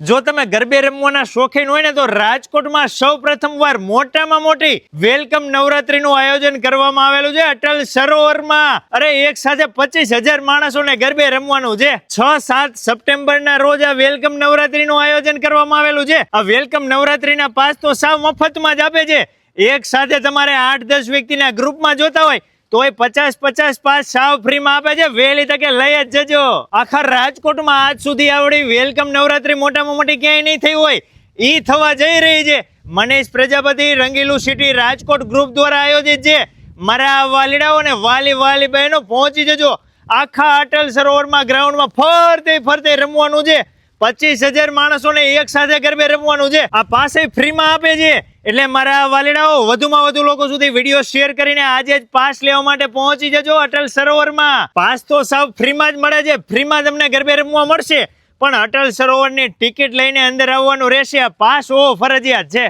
જો તમે ગરબે રમવાના શોખીન હોય ને તો રાજકોટમાં સૌ પ્રથમવાર મોટામાં મોટી વેલકમ નવરાત્રીનું આયોજન કરવામાં આવેલું છે. અટલ સરોવરમાં અરે એક સાથે પચીસ હજાર માણસોને ગરબે રમવાનું છે. છ, સાત સપ્ટેમ્બરના રોજ આ વેલકમ નવરાત્રીનું આયોજન કરવામાં આવેલું છે. આ વેલકમ નવરાત્રીના પાસ તો સાવ મફતમાં જ આપે છે. એક સાથે તમારે આઠ, દસ વ્યક્તિના ગ્રુપમાં જોતા હોય તોય પચાસ પચાસ પાસ સાવ ફ્રીમાં આપે છે. વહેલી તકે લઈ જ જજો. આખા રાજકોટમાં આજ સુધી આવડી વેલકમ નવરાત્રી મોટામાં મોટી ક્યાંય નહીં થઈ હોય. ઈ થવા જઈ રહી છે. મનીષ પ્રજાપતિ, રંગીલું સિટી રાજકોટ ગ્રુપ દ્વારા આયોજિત છે. મારા વાલીડાઓ ને વાલી વાલી બહેનો, પહોંચી જજો. આખા અટલ સરોવરમાં ગ્રાઉન્ડમાં ફરતે ફરતે રમવાનું છે. પચીસ હજાર માણસોને એક સાથે ગરબે રમવાનું છે. આ પાસે ફ્રીમાં આપે છે. એટલે મારા વાલીડાઓ, વધુમાં વધુ લોકો સુધી વીડિયો શેર કરીને આજે જ પાસ લેવા માટે પહોંચી જજો અટલ સરોવરમાં. પાસ તો સાવ ફ્રીમાં જ મળે છે. ફ્રીમાં તમને ગરબે રમવા મળશે. પણ અટલ સરોવરની ટિકિટ લઈને અંદર આવવાનું રહેશે. પાસ ઓ ફરજિયાત છે.